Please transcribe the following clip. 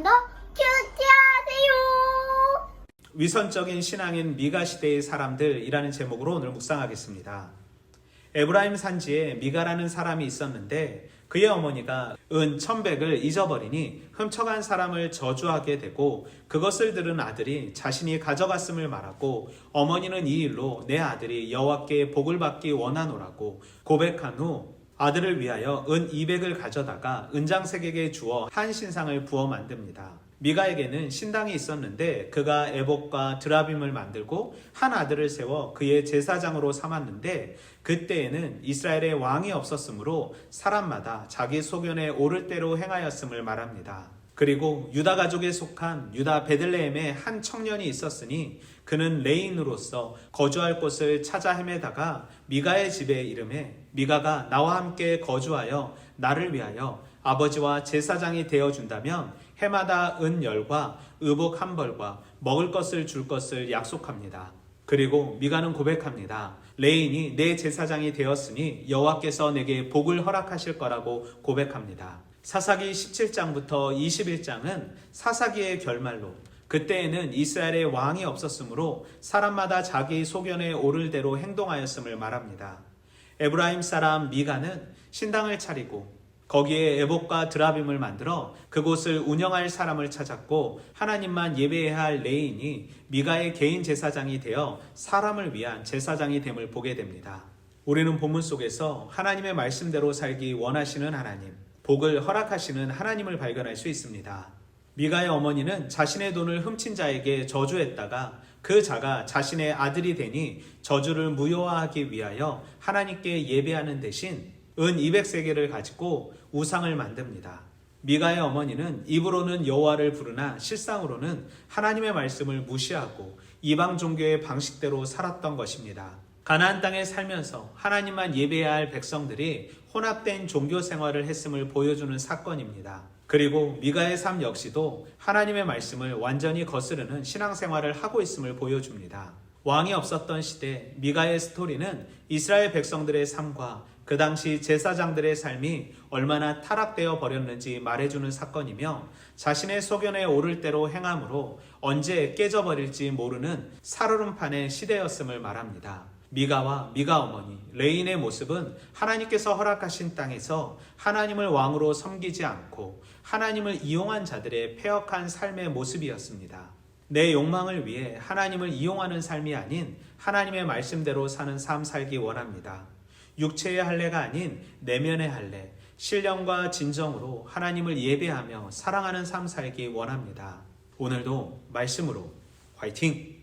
좀 더 큐티하세요. 위선적인 신앙인 미가 시대의 사람들이라는 제목으로 오늘 묵상하겠습니다. 에브라임 산지에 미가라는 사람이 있었는데 그의 어머니가 은 천백을 잊어버리니 훔쳐간 사람을 저주하게 되고 그것을 들은 아들이 자신이 가져갔음을 말하고 어머니는 이 일로 내 아들이 여호와께 복을 받기 원하노라고 고백한 후 아들을 위하여 은 200을 가져다가 은장색에게 주어 한 신상을 부어 만듭니다. 미가에게는 신당이 있었는데 그가 에복과 드라빔을 만들고 한 아들을 세워 그의 제사장으로 삼았는데 그때에는 이스라엘의 왕이 없었으므로 사람마다 자기 소견에 오를 대로 행하였음을 말합니다. 그리고 유다 가족에 속한 유다 베들레헴에 한 청년이 있었으니 그는 레인으로서 거주할 곳을 찾아 헤매다가 미가의 집에 이름에 미가가 나와 함께 거주하여 나를 위하여 아버지와 제사장이 되어 준다면 해마다 은 열과 의복 한 벌과 먹을 것을 줄 것을 약속합니다. 그리고 미가는 고백합니다. 레인이 내 제사장이 되었으니 여호와께서 내게 복을 허락하실 거라고 고백합니다. 사사기 17장부터 21장은 사사기의 결말로 그때에는 이스라엘의 왕이 없었으므로 사람마다 자기 소견에 오를 대로 행동하였음을 말합니다. 에브라임 사람 미가는 신당을 차리고 거기에 에복과 드라빔을 만들어 그곳을 운영할 사람을 찾았고 하나님만 예배해야 할 레인이 미가의 개인 제사장이 되어 사람을 위한 제사장이 됨을 보게 됩니다. 우리는 본문 속에서 하나님의 말씀대로 살기 원하시는 하나님, 복을 허락하시는 하나님을 발견할 수 있습니다. 미가의 어머니는 자신의 돈을 훔친 자에게 저주했다가 그 자가 자신의 아들이 되니 저주를 무효화하기 위하여 하나님께 예배하는 대신 은 200세계를 가지고 우상을 만듭니다. 미가의 어머니는 입으로는 여호와를 부르나 실상으로는 하나님의 말씀을 무시하고 이방 종교의 방식대로 살았던 것입니다. 가나안 땅에 살면서 하나님만 예배해야 할 백성들이 혼합된 종교 생활을 했음을 보여주는 사건입니다. 그리고 미가의 삶 역시도 하나님의 말씀을 완전히 거스르는 신앙생활을 하고 있음을 보여줍니다. 왕이 없었던 시대 미가의 스토리는 이스라엘 백성들의 삶과 그 당시 제사장들의 삶이 얼마나 타락되어 버렸는지 말해주는 사건이며 자신의 소견에 오를 대로 행함으로 언제 깨져버릴지 모르는 살얼음판의 시대였음을 말합니다. 미가와 미가 어머니 레인의 모습은 하나님께서 허락하신 땅에서 하나님을 왕으로 섬기지 않고 하나님을 이용한 자들의 폐역한 삶의 모습이었습니다. 내 욕망을 위해 하나님을 이용하는 삶이 아닌 하나님의 말씀대로 사는 삶 살기 원합니다. 육체의 할례가 아닌 내면의 할례, 신령과 진정으로 하나님을 예배하며 사랑하는 삶 살기 원합니다. 오늘도 말씀으로 화이팅!